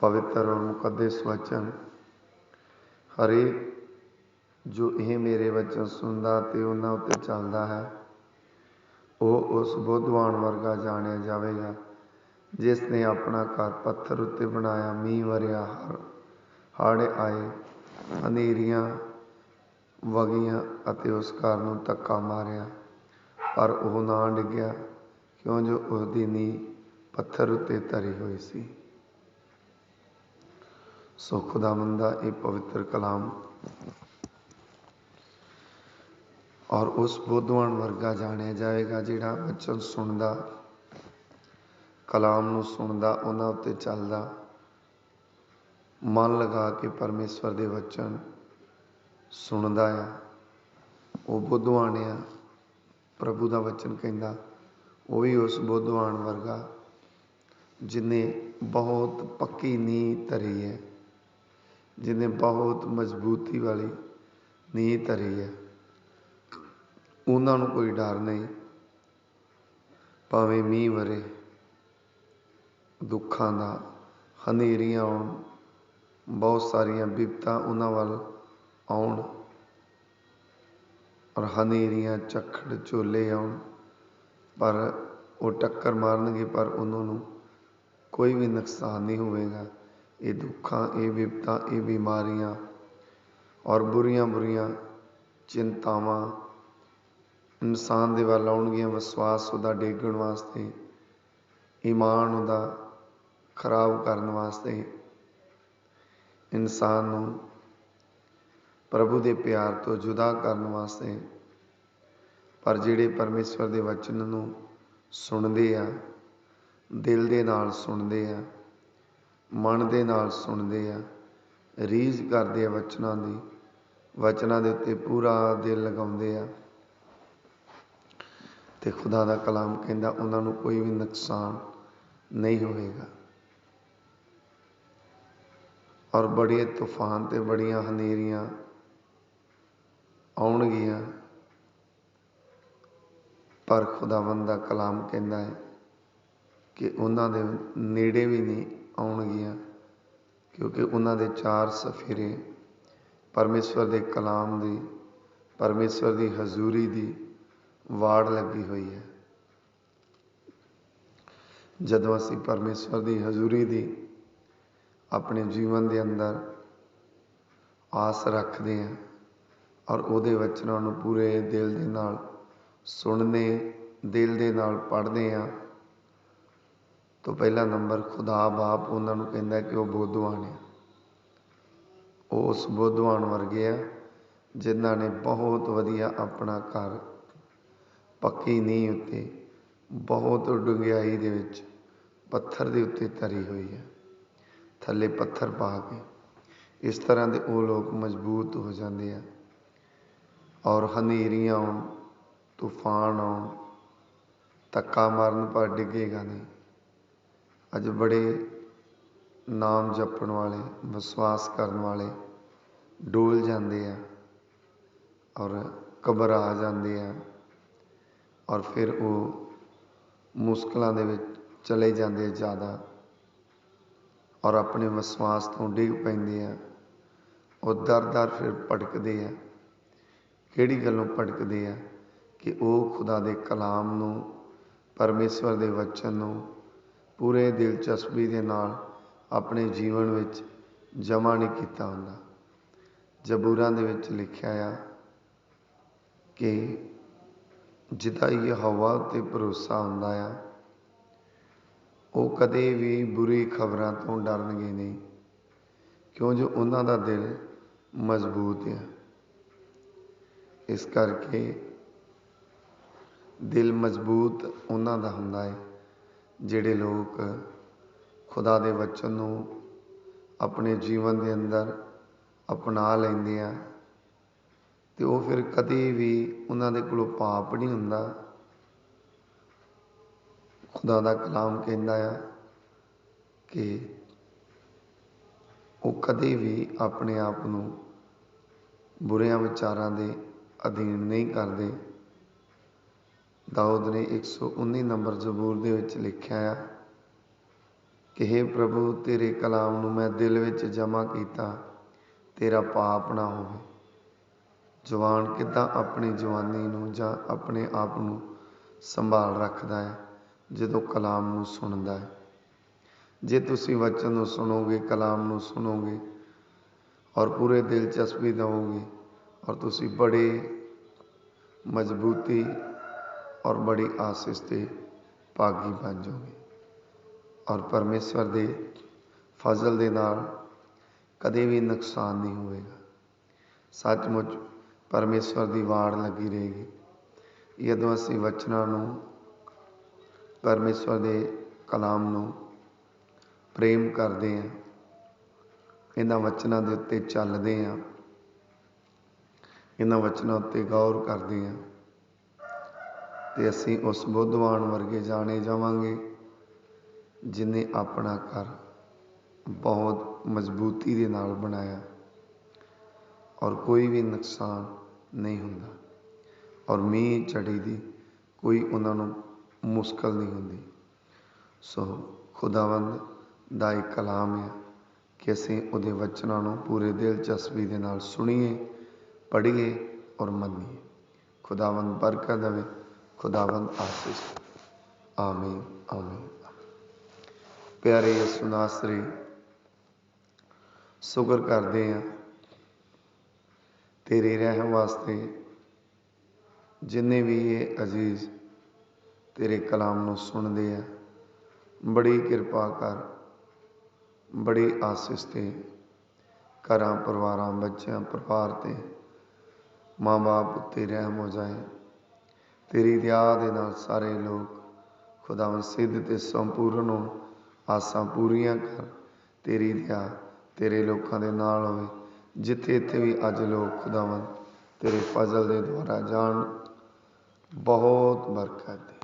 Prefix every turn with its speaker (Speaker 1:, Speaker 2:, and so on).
Speaker 1: ਪਵਿੱਤਰ ਔਰ ਮੁਕੱਦਸ ਵਚਨ। ਹਰੇਕ ਜੋ ਇਹ ਮੇਰੇ ਵਚਨ ਸੁਣਦਾ ਤੇ ਉਹਨਾਂ ਉੱਤੇ ਚੱਲਦਾ ਹੈ, ਉਹ ਉਸ ਬੁੱਧਵਾਨ ਵਰਗਾ ਜਾਣਿਆ ਜਾਵੇਗਾ, ਜਿਸ ਨੇ ਆਪਣਾ ਘਰ ਪੱਥਰ ਉੱਤੇ ਬਣਾਇਆ, ਮੀਂਹ ਵਰਿਆ ਹੜ੍ਹ ਆਏ, ਹਨੇਰੀਆਂ ਵਗੀਆਂ ਅਤੇ ਉਸ ਘਰ ਨੂੰ ਧੱਕਾ ਮਾਰਿਆ। ਪਰ ਉਹ ਨਾ ਡਿੱਗਿਆ, ਕਿਉਂ ਜੋ ਉਸ ਦੀ ਨੀਂਹ ਪੱਥਰ ਉੱਤੇ ਧਰੀ ਹੋਈ ਸੀ। ਸੋ ਖੁਦਾਵੰਦ ਦਾ ਇਹ ਪਵਿੱਤਰ ਕਲਾਮ ਔਰ ਉਸ ਬੁੱਧਵਾਨ ਵਰਗਾ ਜਾਣਿਆ ਜਾਏਗਾ ਜਿਹੜਾ ਵਚਨ ਸੁਣਦਾ, ਕਲਾਮ ਨੂੰ ਸੁਣਦਾ, ਉਹਨਾਂ ਉੱਤੇ ਚੱਲਦਾ। ਮਨ ਲਗਾ ਕੇ ਪਰਮੇਸ਼ਵਰ ਦੇ ਵਚਨ ਸੁਣਦਾ ਆ। ਉਹ ਬੁੱਧਵਾਨ ਆ, ਪ੍ਰਭੂ ਦਾ ਵਚਨ ਕਹਿੰਦਾ, ਉਹ ਵੀ ਉਸ ਬੁੱਧਵਾਨ ਵਰਗਾ, ਜਿਨੇ ਬਹੁਤ ਪੱਕੀ ਨੀਂਹ ਧਰੀ ਹੈ। ਜਿਹਨੇ ਬਹੁਤ ਮਜ਼ਬੂਤੀ ਵਾਲੀ ਨੀਂਹ ਧਰੀ ਹੈ ਉਹਨਾਂ ਨੂੰ ਕੋਈ ਡਰ ਨਹੀਂ। ਭਾਵੇਂ ਮੀਂਹ ਵਰੇ, ਦੁੱਖਾਂ ਦਾ ਹਨੇਰੀਆਂ ਆਉਣ, ਬਹੁਤ ਸਾਰੀਆਂ ਬਿਪਤਾ ਉਹਨਾਂ ਵੱਲ ਆਉਣ ਔਰ ਹਨੇਰੀਆਂ ਝੱਖੜ ਝੋਲੇ ਆਉਣ, ਪਰ ਉਹ ਟੱਕਰ ਮਾਰਨਗੇ, ਪਰ ਉਹਨਾਂ ਨੂੰ ਕੋਈ ਵੀ ਨੁਕਸਾਨ ਨਹੀਂ ਹੋਵੇਗਾ। ਇਹ ਦੁੱਖਾਂ, ਇਹ ਵਿਪਤਾ, ਇਹ ਬਿਮਾਰੀਆਂ ਔਰ ਬੁਰੀਆਂ ਬੁਰੀਆਂ ਚਿੰਤਾਵਾਂ ਇਨਸਾਨ ਦੇ ਵੱਲ ਆਉਣਗੀਆਂ। ਵਿਸ਼ਵਾਸ ਉਹਦਾ ਡੇਗਣ ਵਾਸਤੇ, ਈਮਾਨ ਉਹਦਾ ਖਰਾਬ ਕਰਨ ਵਾਸਤੇ ਇਨਸਾਨ ਨੂੰ ਪ੍ਰਭੂ ਦੇ ਪਿਆਰ ਤੋਂ ਜੁਦਾ ਕਰਨ ਵਾਸਤੇ ਪਰ ਜਿਹੜੇ ਪਰਮੇਸ਼ਵਰ ਦੇ ਵਚਨ ਨੂੰ ਸੁਣਦੇ ਆ, ਦਿਲ ਦੇ ਨਾਲ ਸੁਣਦੇ ਆ ਮਨ ਦੇ ਨਾਲ ਸੁਣਦੇ ਆ, ਰੀਝ ਕਰਦੇ ਆ ਵਚਨਾਂ ਦੀ, ਵਚਨਾਂ ਦੇ ਉੱਤੇ ਪੂਰਾ ਦਿਲ ਲਗਾਉਂਦੇ ਆ। ਤੇ ਖੁਦਾ ਦਾ ਕਲਾਮ ਕਹਿੰਦਾ, ਉਹਨਾਂ ਨੂੰ ਕੋਈ ਵੀ ਨੁਕਸਾਨ ਨਹੀਂ ਹੋਵੇਗਾ। ਔਰ ਬੜੇ ਤੂਫਾਨ ਤੇ ਬੜੀਆਂ ਹਨੇਰੀਆਂ ਆਉਣਗੀਆਂ। ਪਰ ਖੁਦਾਵੰਦ ਦਾ ਕਲਾਮ ਕਹਿੰਦਾ ਹੈ ਕਿ ਉਹਨਾਂ ਦੇ ਨੇੜੇ ਵੀ ਨਹੀਂ ਕਿਉਂਕਿ ਉਹਨਾਂ ਦੇ ਚਾਰ ਸਫੇਰੇ ਪਰਮੇਸ਼ਵਰ ਦੇ ਕਲਾਮ ਦੀ, ਪਰਮੇਸ਼ਵਰ ਦੀ ਹਜ਼ੂਰੀ ਦੀ ਵਾੜ ਲੱਗੀ ਹੋਈ ਹੈ। ਜਦੋਂ ਅਸੀਂ ਪਰਮੇਸ਼ਵਰ ਦੀ ਹਜ਼ੂਰੀ ਦੀ ਆਪਣੇ ਜੀਵਨ ਦੇ ਅੰਦਰ ਆਸ ਰੱਖਦੇ ਹਾਂ ਔਰ ਉਹਦੇ ਵਚਨਾਂ ਨੂੰ ਪੂਰੇ ਦਿਲ ਦੇ ਨਾਲ ਸੁਣਨੇ, ਦਿਲ ਦੇ ਨਾਲ ਪੜ੍ਹਦੇ ਹਾਂ ਤੋਂ ਪਹਿਲਾ ਨੰਬਰ ਖੁਦਾ ਬਾਪ ਉਹਨਾਂ ਨੂੰ ਕਹਿੰਦਾ ਕਿ ਉਹ ਬੋਧਵਾਨ ਆ ਉਹ ਉਸ ਬੋਧਵਾਨ ਵਰਗੇ ਆ, ਜਿਨ੍ਹਾਂ ਨੇ ਬਹੁਤ ਵਧੀਆ ਆਪਣਾ ਘਰ ਪੱਕੀ ਨੀਂਹ ਉੱਤੇ ਬਹੁਤ ਡੂੰਘਾਈ ਦੇ ਵਿੱਚ ਪੱਥਰ ਦੇ ਉੱਤੇ ਧਰੀ ਹੋਈ ਹੈ। ਥੱਲੇ ਪੱਥਰ ਪਾ ਕੇ ਇਸ ਤਰ੍ਹਾਂ ਦੇ ਉਹ ਲੋਕ ਮਜ਼ਬੂਤ ਹੋ ਜਾਂਦੇ ਆ ਔਰ ਹਨੇਰੀਆਂ ਆਉਣ, ਤੂਫਾਨ ਆਉਣ, ਧੱਕਾ ਮਾਰਨ ਪਰ ਡਿੱਗੇਗਾ ਨਹੀਂ। ਅੱਜ ਬੜੇ ਨਾਮ ਜਪਣ ਵਾਲੇ, ਵਿਸ਼ਵਾਸ ਕਰਨ ਵਾਲੇ ਡੋਲ ਜਾਂਦੇ ਆ ਔਰ ਘਬਰਾ ਜਾਂਦੇ ਆ ਔਰ ਫਿਰ ਉਹ ਮੁਸ਼ਕਲਾਂ ਦੇ ਵਿੱਚ ਚਲੇ ਜਾਂਦੇ ਜ਼ਿਆਦਾ ਔਰ ਆਪਣੇ ਵਿਸ਼ਵਾਸ ਤੋਂ ਡਿੱਗ ਪੈਂਦੇ ਆ। ਉਹ ਦਰ-ਦਰ ਫਿਰ ਭਟਕਦੇ ਆ। ਕਿਹੜੀ ਗੱਲੋਂ ਭਟਕਦੇ ਆ? ਕਿ ਉਹ ਖੁਦਾ ਦੇ ਕਲਾਮ ਨੂੰ, ਪਰਮੇਸ਼ਵਰ ਦੇ ਵਚਨ ਨੂੰ ਪੂਰੇ ਦਿਲਚਸਪੀ ਦੇ ਨਾਲ ਆਪਣੇ ਜੀਵਨ ਵਿੱਚ ਜਮ੍ਹਾਂ ਨਹੀਂ ਕੀਤਾ ਹੁੰਦਾ। ਜ਼ਬੂਰਾਂ ਦੇ ਵਿੱਚ ਲਿਖਿਆ ਆ ਕਿ ਜਿਹਦਾ ਇਹ ਹਵਾ ਉੱਤੇ ਭਰੋਸਾ ਹੁੰਦਾ ਆ, ਉਹ ਕਦੇ ਵੀ ਬੁਰੀ ਖਬਰਾਂ ਤੋਂ ਡਰਨਗੇ ਨਹੀਂ। ਕਿਉਂ? ਜੋ ਉਹਨਾਂ ਦਾ ਦਿਲ ਮਜ਼ਬੂਤ ਹੈ ਇਸ ਕਰਕੇ ਦਿਲ ਮਜ਼ਬੂਤ ਉਹਨਾਂ ਦਾ ਹੁੰਦਾ ਹੈ ਜਿਹੜੇ ਲੋਕ ਖੁਦਾ ਦੇ ਵਚਨ ਨੂੰ ਆਪਣੇ ਜੀਵਨ ਦੇ ਅੰਦਰ ਅਪਣਾ ਲੈਂਦੇ ਆ, ਤੇ ਉਹ ਫਿਰ ਕਦੇ ਵੀ ਉਹਨਾਂ ਦੇ ਕੋਲੋਂ ਪਾਪ ਨਹੀਂ ਹੁੰਦਾ। ਖੁਦਾ ਦਾ ਕਲਾਮ ਕਹਿੰਦਾ ਆ ਕਿ ਉਹ ਕਦੇ ਵੀ ਆਪਣੇ ਆਪ ਨੂੰ ਬੁਰਿਆਂ ਵਿਚਾਰਾਂ ਦੇ ਅਧੀਨ ਨਹੀਂ ਕਰਦੇ। ਦਾਊਦ ਨੇ 119 ਨੰਬਰ ਜ਼ਬੂਰ ਦੇ ਵਿੱਚ ਲਿਖਿਆ ਆ, ਕਿ हे ਪ੍ਰਭੂ, ਤੇਰੇ ਕਲਾਮ ਨੂੰ ਮੈਂ ਦਿਲ ਵਿੱਚ ਜਮ੍ਹਾਂ ਕੀਤਾ, ਤੇਰਾ ਪਾਪ ਨਾ ਹੋਵੇ। ਜਵਾਨ ਕਿੱਦਾਂ ਆਪਣੀ ਜਵਾਨੀ ਨੂੰ ਜਾਂ ਆਪਣੇ ਆਪ ਨੂੰ ਸੰਭਾਲ ਰੱਖਦਾ ਹੈ, ਜਦੋਂ ਕਲਾਮ ਨੂੰ ਸੁਣਦਾ ਹੈ। ਜੇ ਤੁਸੀਂ ਵਚਨ ਨੂੰ ਸੁਣੋਗੇ, ਕਲਾਮ ਨੂੰ ਸੁਣੋਗੇ ਔਰ ਪੂਰੇ ਦਿਲਚਸਪੀ ਦਿਓਗੇ ਔਰ ਤੁਸੀਂ ਬੜੇ ਮਜ਼ਬੂਤੀ ਔਰ ਬੜੀ ਆਸਿਸ ਤੇ ਭਾਗੀ ਬਣ ਜਾਓਗੇ। ਔਰ ਪਰਮੇਸ਼ਵਰ ਦੇ ਫਜ਼ਲ ਦੇ ਨਾਲ ਕਦੇ ਵੀ ਨੁਕਸਾਨ ਨਹੀਂ ਹੋਵੇਗਾ। ਸੱਚਮੁੱਚ ਪਰਮੇਸ਼ਵਰ ਦੀ ਵਾੜ ਲੱਗੀ ਰਹੇਗੀ। ਜਦੋਂ ਅਸੀਂ ਵਚਨਾਂ ਨੂੰ, ਪਰਮੇਸ਼ਵਰ ਦੇ ਕਲਾਮ ਨੂੰ ਪ੍ਰੇਮ ਕਰਦੇ ਹਾਂ, ਇਹਨਾਂ ਵਚਨਾਂ ਦੇ ਉੱਤੇ ਚੱਲਦੇ ਹਾਂ, ਇਹਨਾਂ ਵਚਨਾਂ ਉੱਤੇ ਗੌਰ ਕਰਦੇ ਹਾਂ ਅਤੇ ਅਸੀਂ ਉਸ ਬੁੱਧਵਾਨ ਵਰਗੇ ਜਾਣੇ ਜਾਵਾਂਗੇ ਜਿਹਨੇ ਆਪਣਾ ਘਰ ਬਹੁਤ ਮਜ਼ਬੂਤੀ ਦੇ ਨਾਲ ਬਣਾਇਆ ਔਰ ਕੋਈ ਵੀ ਨੁਕਸਾਨ ਨਹੀਂ ਹੁੰਦਾ ਔਰ ਮੀਂਹ ਝੜੀ ਦੀ ਕੋਈ ਉਹਨਾਂ ਨੂੰ ਮੁਸ਼ਕਲ ਨਹੀਂ ਹੁੰਦੀ। ਸੋ ਖੁਦਾਵੰਦ ਦਾ ਇੱਕ ਕਲਾਮ ਹੈ ਕਿ ਅਸੀਂ ਉਹਦੇ ਵਚਨਾਂ ਨੂੰ ਪੂਰੇ ਦਿਲਚਸਪੀ ਦੇ ਨਾਲ ਸੁਣੀਏ, ਪੜ੍ਹੀਏ ਔਰ ਮੰਨੀਏ। ਖੁਦਾਵੰਦ ਬਰਕਤ ਦੇਵੇ। ਖੁਦਾਵੰਦ ਆਸੀਸ। ਆਮੀਨ ਆਮੀਨ। ਪਿਆਰੇ ਯਿਸੂ ਨਾਸਰੀ, ਸ਼ੁਕਰ ਕਰਦੇ ਹਾਂ ਤੇਰੇ ਰਹਿਮ ਵਾਸਤੇ ਜਿੰਨੇ ਵੀ ਇਹ ਅਜ਼ੀਜ਼ ਤੇਰੇ ਕਲਾਮ ਨੂੰ ਸੁਣਦੇ ਆ, ਬੜੀ ਕਿਰਪਾ ਕਰ, ਬੜੀ ਆਸਿਸ ਤੇ ਘਰਾਂ, ਪਰਿਵਾਰਾਂ, ਬੱਚਿਆਂ, ਪਰਿਵਾਰ ਤੇ ਮਾਂ-ਬਾਪ ਉੱਤੇ ਰਹਿਮ ਹੋ ਜਾਏ। ਤੇਰੀ ਦਇਆ ਦੇ ਨਾਲ ਸਾਰੇ ਲੋਕ ਖੁਦਾਵੰ ਸਿੱਧ ਤੇ ਸੰਪੂਰਨ ਹੋਣ। ਆਸਾਂ ਪੂਰੀਆਂ ਕਰ। ਤੇਰੀ ਦਇਆ ਤੇਰੇ ਲੋਕਾਂ ਦੇ ਨਾਲ ਹੋਵੇ। ਜਿੱਥੇ ਇੱਥੇ ਵੀ ਅੱਜ ਲੋਕ ਖੁਦਾਵੰ ਤੇਰੇ ਫਜ਼ਲ ਦੇ ਦੁਆਰਾ ਜਾਣ। ਬਹੁਤ ਬਰਕਤ ਦੇ।